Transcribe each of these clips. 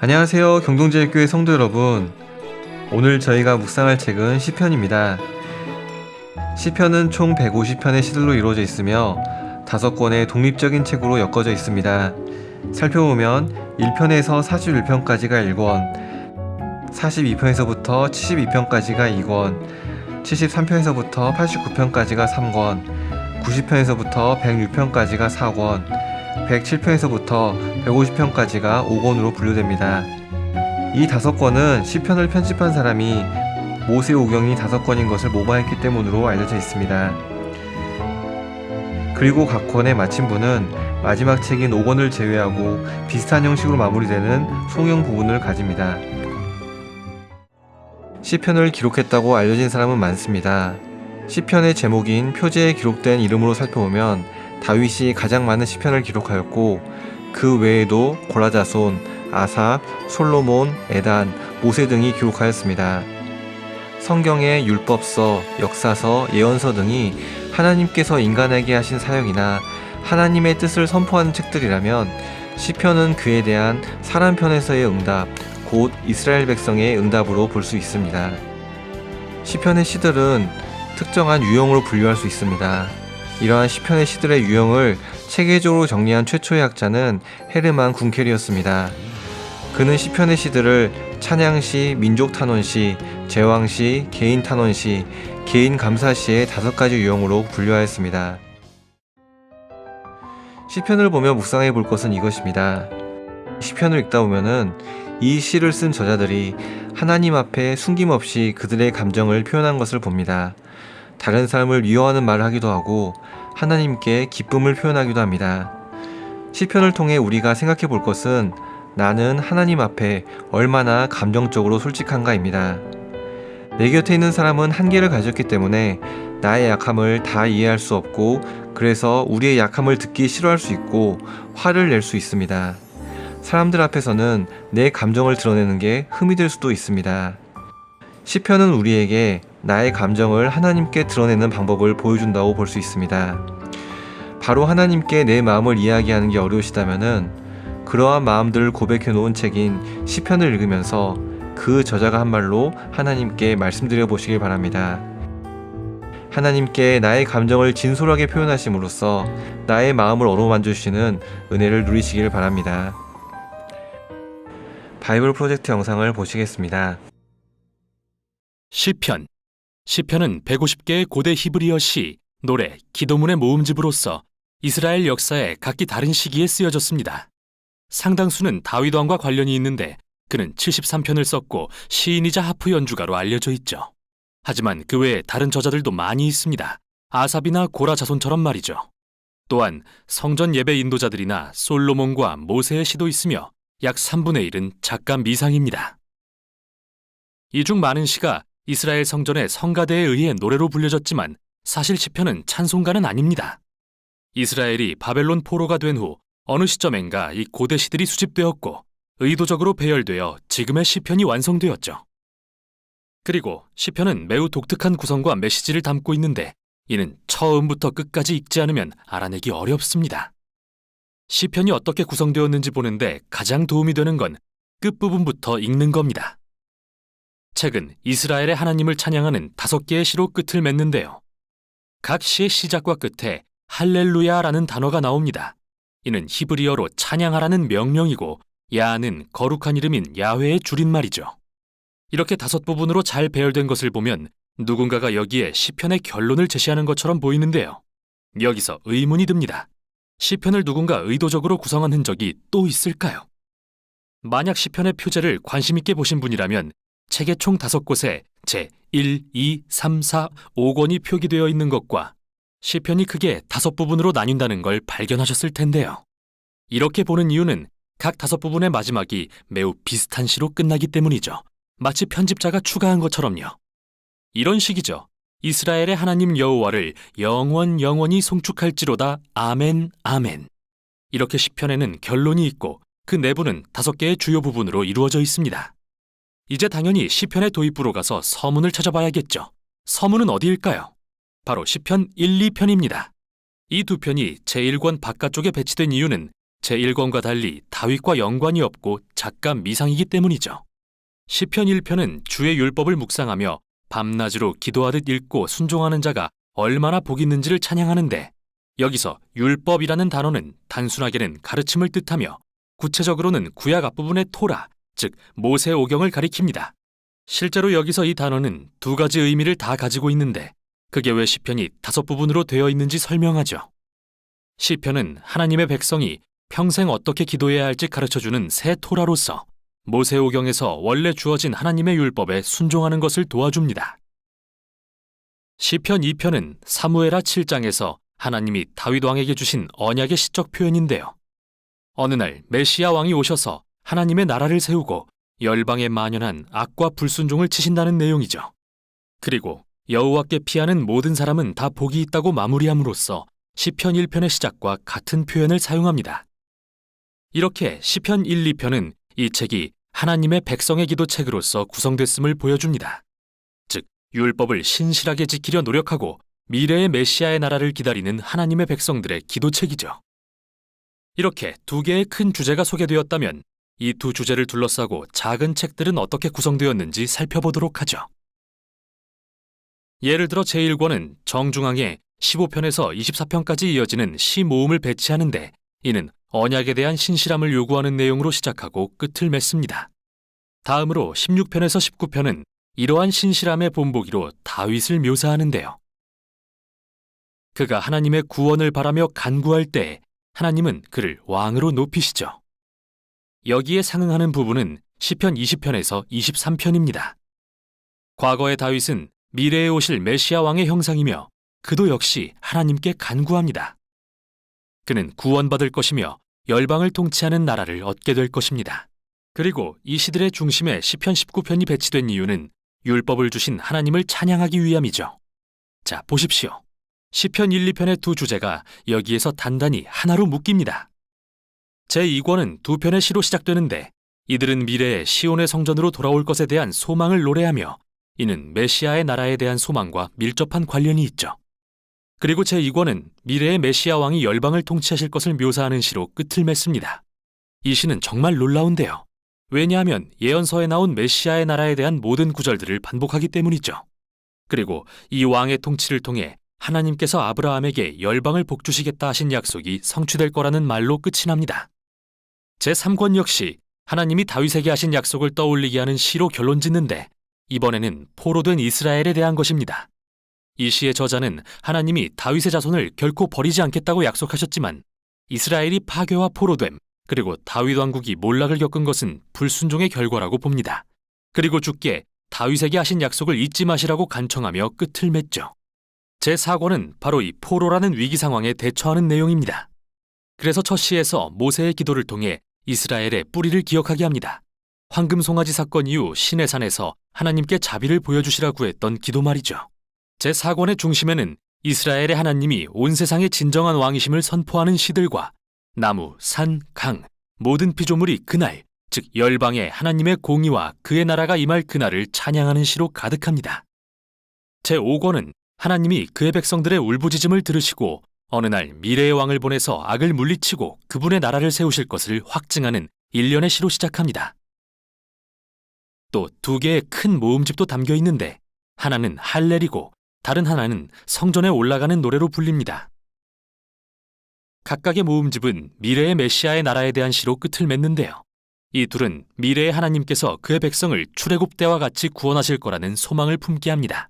안녕하세요. 경동제일교회 성도 여러분. 오늘 저희가 묵상할 책은 시편입니다. 시편은 총 150편의 시들로 이루어져 있으며 다섯 권의 독립적인 책으로 엮어져 있습니다. 살펴보면 1편에서 41편까지가 1권, 42편에서부터 72편까지가 2권, 73편에서부터 89편까지가 3권, 90편에서부터 106편까지가 4권, 107편에서부터 150편까지가 5권으로 분류됩니다. 이 다섯 권은 시편을 편집한 사람이 모세 오경이 다섯 권인 것을 모방했기 때문으로 알려져 있습니다. 그리고 각 권의 마침부는 마지막 책인 5권을 제외하고 비슷한 형식으로 마무리되는 송영 부분을 가집니다. 시편을 기록했다고 알려진 사람은 많습니다. 시편의 제목인 표제에 기록된 이름으로 살펴보면 다윗이 가장 많은 시편을 기록하였고 그 외에도 고라자손, 아삽, 솔로몬, 에단, 모세 등이 기록하였습니다. 성경의 율법서, 역사서, 예언서 등이 하나님께서 인간에게 하신 사역이나 하나님의 뜻을 선포하는 책들이라면 시편은 그에 대한 사람 편에서의 응답, 곧 이스라엘 백성의 응답으로 볼 수 있습니다. 시편의 시들은 특정한 유형으로 분류할 수 있습니다. 이러한 시편의 시들의 유형을 체계적으로 정리한 최초의 학자는 헤르만 군켈이었습니다. 그는 시편의 시들을 찬양시, 민족탄원시, 제왕시, 개인 탄원시, 개인 감사시의 다섯 가지 유형으로 분류하였습니다. 시편을 보며 묵상해 볼 것은 이것입니다. 시편을 읽다 보면은 이 시를 쓴 저자들이 하나님 앞에 숨김없이 그들의 감정을 표현한 것을 봅니다. 다른 사람을 미워하는 말을 하기도 하고 하나님께 기쁨을 표현하기도 합니다. 시편을 통해 우리가 생각해 볼 것은 나는 하나님 앞에 얼마나 감정적으로 솔직한가입니다. 내 곁에 있는 사람은 한계를 가졌기 때문에 나의 약함을 다 이해할 수 없고 그래서 우리의 약함을 듣기 싫어할 수 있고 화를 낼 수 있습니다. 사람들 앞에서는 내 감정을 드러내는 게 흠이 될 수도 있습니다. 시편은 우리에게 나의 감정을 하나님께 드러내는 방법을 보여준다고 볼 수 있습니다. 바로 하나님께 내 마음을 이야기하는 게 어려우시다면은 그러한 마음들을 고백해 놓은 책인 시편을 읽으면서 그 저자가 한 말로 하나님께 말씀드려 보시길 바랍니다. 하나님께 나의 감정을 진솔하게 표현하심으로써 나의 마음을 어루만져 주시는 은혜를 누리시길 바랍니다. 바이블 프로젝트 영상을 보시겠습니다. 시편 시편은 150개의 고대 히브리어 시, 노래, 기도문의 모음집으로서 이스라엘 역사에 각기 다른 시기에 쓰여졌습니다. 상당수는 다윗 왕과 관련이 있는데 그는 73편을 썼고 시인이자 하프 연주가로 알려져 있죠. 하지만 그 외에 다른 저자들도 많이 있습니다. 아삽이나 고라 자손처럼 말이죠. 또한 성전 예배 인도자들이나 솔로몬과 모세의 시도 있으며 약 3분의 1은 작가 미상입니다. 이 중 많은 시가 이스라엘 성전의 성가대에 의해 노래로 불려졌지만 사실 시편은 찬송가는 아닙니다. 이스라엘이 바벨론 포로가 된 후 어느 시점엔가 이 고대 시들이 수집되었고 의도적으로 배열되어 지금의 시편이 완성되었죠. 그리고 시편은 매우 독특한 구성과 메시지를 담고 있는데 이는 처음부터 끝까지 읽지 않으면 알아내기 어렵습니다. 시편이 어떻게 구성되었는지 보는데 가장 도움이 되는 건 끝부분부터 읽는 겁니다. 책은 이스라엘의 하나님을 찬양하는 다섯 개의 시로 끝을 맺는데요. 각 시의 시작과 끝에 할렐루야라는 단어가 나옵니다. 이는 히브리어로 찬양하라는 명령이고 야는 거룩한 이름인 야훼의 줄임말이죠. 이렇게 다섯 부분으로 잘 배열된 것을 보면 누군가가 여기에 시편의 결론을 제시하는 것처럼 보이는데요. 여기서 의문이 듭니다. 시편을 누군가 의도적으로 구성한 흔적이 또 있을까요? 만약 시편의 표제를 관심 있게 보신 분이라면 책의 총 다섯 곳에 제 1, 2, 3, 4, 5권이 표기되어 있는 것과 시편이 크게 다섯 부분으로 나뉜다는 걸 발견하셨을 텐데요. 이렇게 보는 이유는 각 다섯 부분의 마지막이 매우 비슷한 시로 끝나기 때문이죠. 마치 편집자가 추가한 것처럼요. 이런 식이죠. 이스라엘의 하나님 여호와를 영원 영원히 송축할지로다 아멘 아멘. 이렇게 시편에는 결론이 있고 그 내부는 다섯 개의 주요 부분으로 이루어져 있습니다. 이제 당연히 시편의 도입부로 가서 서문을 찾아봐야겠죠. 서문은 어디일까요? 바로 시편 1, 2편입니다. 이 두 편이 제1권 바깥쪽에 배치된 이유는 제1권과 달리 다윗과 연관이 없고 작가 미상이기 때문이죠. 시편 1편은 주의 율법을 묵상하며 밤낮으로 기도하듯 읽고 순종하는 자가 얼마나 복 있는지를 찬양하는데 여기서 율법이라는 단어는 단순하게는 가르침을 뜻하며 구체적으로는 구약 앞부분의 토라, 즉 모세 오경을 가리킵니다. 실제로 여기서 이 단어는 두 가지 의미를 다 가지고 있는데 그게 왜 시편이 다섯 부분으로 되어 있는지 설명하죠. 시편은 하나님의 백성이 평생 어떻게 기도해야 할지 가르쳐주는 새 토라로서 모세오경에서 원래 주어진 하나님의 율법에 순종하는 것을 도와줍니다. 시편 2편은 사무에라 7장에서 하나님이 다윗 왕에게 주신 언약의 시적 표현인데요. 어느 날 메시아 왕이 오셔서 하나님의 나라를 세우고 열방에 만연한 악과 불순종을 치신다는 내용이죠. 그리고 여호와께 피하는 모든 사람은 다 복이 있다고 마무리함으로써 시편 1편의 시작과 같은 표현을 사용합니다. 이렇게 시편 1, 2편은 이 책이 하나님의 백성의 기도 책으로서 구성됐음을 보여줍니다. 즉, 율법을 신실하게 지키려 노력하고 미래의 메시아의 나라를 기다리는 하나님의 백성들의 기도책이죠. 이렇게 두 개의 큰 주제가 소개되었다면 이 두 주제를 둘러싸고 작은 책들은 어떻게 구성되었는지 살펴보도록 하죠. 예를 들어 제1권은 정중앙에 15편에서 24편까지 이어지는 시 모음을 배치하는데 이는 언약에 대한 신실함을 요구하는 내용으로 시작하고 끝을 맺습니다. 다음으로 16편에서 19편은 이러한 신실함의 본보기로 다윗을 묘사하는데요. 그가 하나님의 구원을 바라며 간구할 때 하나님은 그를 왕으로 높이시죠. 여기에 상응하는 부분은 시편 20편에서 23편입니다. 과거의 다윗은 미래에 오실 메시아 왕의 형상이며 그도 역시 하나님께 간구합니다. 그는 구원받을 것이며 열방을 통치하는 나라를 얻게 될 것입니다. 그리고 이 시들의 중심에 시편 19편이 배치된 이유는 율법을 주신 하나님을 찬양하기 위함이죠. 자, 보십시오. 시편 1, 2편의 두 주제가 여기에서 단단히 하나로 묶입니다. 제2권은 두 편의 시로 시작되는데 이들은 미래에 시온의 성전으로 돌아올 것에 대한 소망을 노래하며 이는 메시아의 나라에 대한 소망과 밀접한 관련이 있죠. 그리고 제2권은 미래의 메시아 왕이 열방을 통치하실 것을 묘사하는 시로 끝을 맺습니다. 이 시는 정말 놀라운데요. 왜냐하면 예언서에 나온 메시아의 나라에 대한 모든 구절들을 반복하기 때문이죠. 그리고 이 왕의 통치를 통해 하나님께서 아브라함에게 열방을 복주시겠다 하신 약속이 성취될 거라는 말로 끝이 납니다. 제3권 역시 하나님이 다윗에게 하신 약속을 떠올리게 하는 시로 결론 짓는데 이번에는 포로 된 이스라엘에 대한 것입니다. 이 시의 저자는 하나님이 다윗의 자손을 결코 버리지 않겠다고 약속하셨지만 이스라엘이 파괴와 포로됨 그리고 다윗 왕국이 몰락을 겪은 것은 불순종의 결과라고 봅니다. 그리고 주께 다윗에게 하신 약속을 잊지 마시라고 간청하며 끝을 맺죠. 제4권은 바로 이 포로라는 위기 상황에 대처하는 내용입니다. 그래서 첫 시에서 모세의 기도를 통해 이스라엘의 뿌리를 기억하게 합니다. 황금 송아지 사건 이후 시내산에서 하나님께 자비를 보여주시라 구했던 기도 말이죠. 제4권의 중심에는 이스라엘의 하나님이 온 세상의 진정한 왕이심을 선포하는 시들과 나무, 산, 강, 모든 피조물이 그날, 즉 열방의 하나님의 공의와 그의 나라가 임할 그날을 찬양하는 시로 가득합니다. 제5권은 하나님이 그의 백성들의 울부짖음을 들으시고 어느 날 미래의 왕을 보내서 악을 물리치고 그분의 나라를 세우실 것을 확증하는 일련의 시로 시작합니다. 또 두 개의 큰 모음집도 담겨 있는데 하나는 할렐이고 다른 하나는 성전에 올라가는 노래로 불립니다. 각각의 모음집은 미래의 메시아의 나라에 대한 시로 끝을 맺는데요. 이 둘은 미래의 하나님께서 그의 백성을 출애굽 때와 같이 구원하실 거라는 소망을 품게 합니다.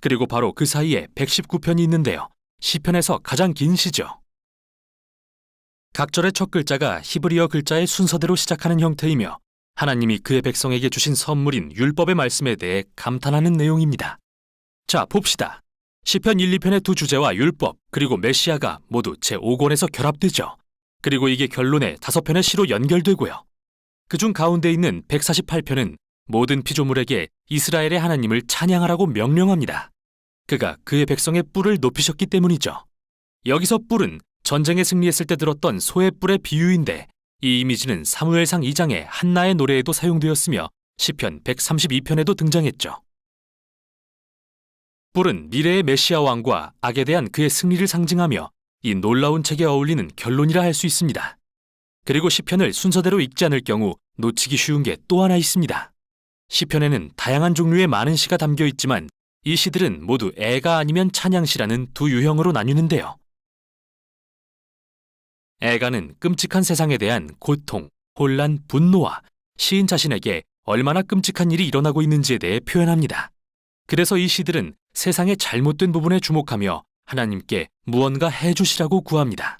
그리고 바로 그 사이에 119편이 있는데요. 시편에서 가장 긴 시죠. 각 절의 첫 글자가 히브리어 글자의 순서대로 시작하는 형태이며 하나님이 그의 백성에게 주신 선물인 율법의 말씀에 대해 감탄하는 내용입니다. 자, 봅시다. 시편 1, 2편의 두 주제와 율법 그리고 메시아가 모두 제5권에서 결합되죠. 그리고 이게 결론의 다섯 편의 시로 연결되고요. 그중 가운데 있는 148편은 모든 피조물에게 이스라엘의 하나님을 찬양하라고 명령합니다. 그가 그의 백성의 뿔을 높이셨기 때문이죠. 여기서 뿔은 전쟁에 승리했을 때 들었던 소의 뿔의 비유인데 이 이미지는 사무엘상 2장의 한나의 노래에도 사용되었으며 시편 132편에도 등장했죠. 뿔은 미래의 메시아 왕과 악에 대한 그의 승리를 상징하며 이 놀라운 책에 어울리는 결론이라 할 수 있습니다. 그리고 시편을 순서대로 읽지 않을 경우 놓치기 쉬운 게 또 하나 있습니다. 시편에는 다양한 종류의 많은 시가 담겨 있지만 이 시들은 모두 애가 아니면 찬양시라는 두 유형으로 나뉘는데요. 애가는 끔찍한 세상에 대한 고통, 혼란, 분노와 시인 자신에게 얼마나 끔찍한 일이 일어나고 있는지에 대해 표현합니다. 그래서 이 시들은 세상의 잘못된 부분에 주목하며 하나님께 무언가 해주시라고 구합니다.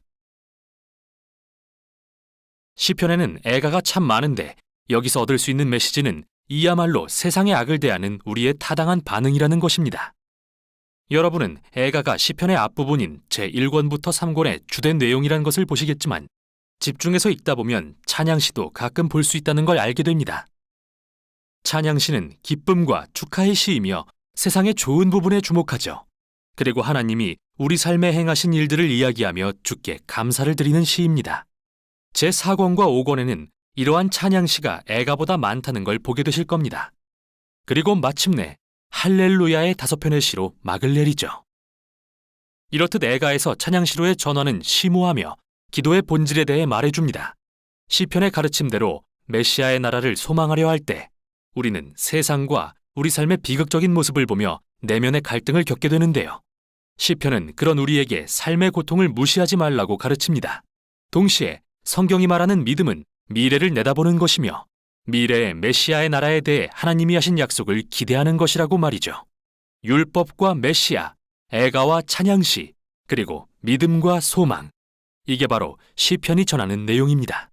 시편에는 애가가 참 많은데 여기서 얻을 수 있는 메시지는 이야말로 세상의 악을 대하는 우리의 타당한 반응이라는 것입니다. 여러분은 애가가 시편의 앞부분인 제1권부터 3권의 주된 내용이라는 것을 보시겠지만 집중해서 읽다 보면 찬양시도 가끔 볼 수 있다는 걸 알게 됩니다. 찬양시는 기쁨과 축하의 시이며 세상의 좋은 부분에 주목하죠. 그리고 하나님이 우리 삶에 행하신 일들을 이야기하며 주께 감사를 드리는 시입니다. 제4권과 5권에는 이러한 찬양시가 애가보다 많다는 걸 보게 되실 겁니다. 그리고 마침내 할렐루야의 다섯 편의 시로 막을 내리죠. 이렇듯 애가에서 찬양시로의 전환은 심오하며 기도의 본질에 대해 말해줍니다. 시편의 가르침대로 메시아의 나라를 소망하려 할 때 우리는 세상과 우리 삶의 비극적인 모습을 보며 내면의 갈등을 겪게 되는데요. 시편은 그런 우리에게 삶의 고통을 무시하지 말라고 가르칩니다. 동시에 성경이 말하는 믿음은 미래를 내다보는 것이며 미래의 메시아의 나라에 대해 하나님이 하신 약속을 기대하는 것이라고 말이죠. 율법과 메시아, 애가와 찬양시, 그리고 믿음과 소망. 이게 바로 시편이 전하는 내용입니다.